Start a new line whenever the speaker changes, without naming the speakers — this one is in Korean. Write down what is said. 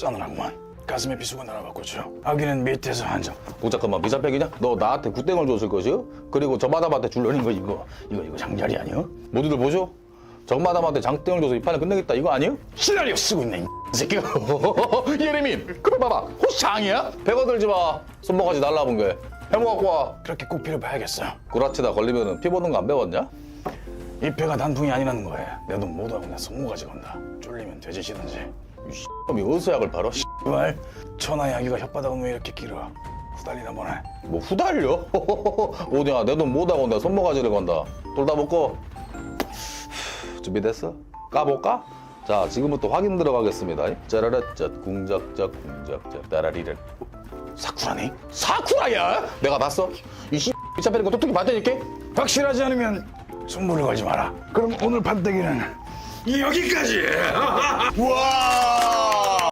싸늘하구만. 가슴에 비수가 날아갔고죠. 아기는 밑에서 한 점.
오 잠깐만 미사팩이냐? 너 나한테 굿땡을 줬을 것이요? 그리고 저 마담한테 줄려는 거 이거 이거 이거 장자리 아니요? 모두들 보쇼? 저 마담한테 장땡을 줘서 이 판을 끝내겠다 이거 아니요?
시나리오 쓰고 있네 이 새끼.
예림이 그럼 봐봐 호장이야? 배거 들지 마 손모가지 날라본 게 해모 갖고 와
그렇게 꼭 빌어봐야겠어.
구라치다 걸리면은 피 보는 거 안 배웠냐?
이 배가 단풍이 아니라는 거에 내돈 모두하고 내 손모가지 건다. 쫄리면 돼지시든지.
이 X놈이 어디서 약을 팔아?
말 천하의 아기가 혓바닥은 왜 이렇게 길어? 후달리나 보네.
뭐 후달려? 오냐 내돈 못하고 내가 손모가지를 건다 돌다 먹고 준비됐어? 까볼까? 자 지금부터 확인 들어가겠습니다 짜라라짜 궁작작 궁작작 따라리를
사쿠라네?
사쿠라야? 내가 봤어? 이 씨, 미차패는 거 똑똑히 봤다니까?
확실하지 않으면 선물을 걸지 마라. 그럼 오늘 판때기는 여기까지. 와!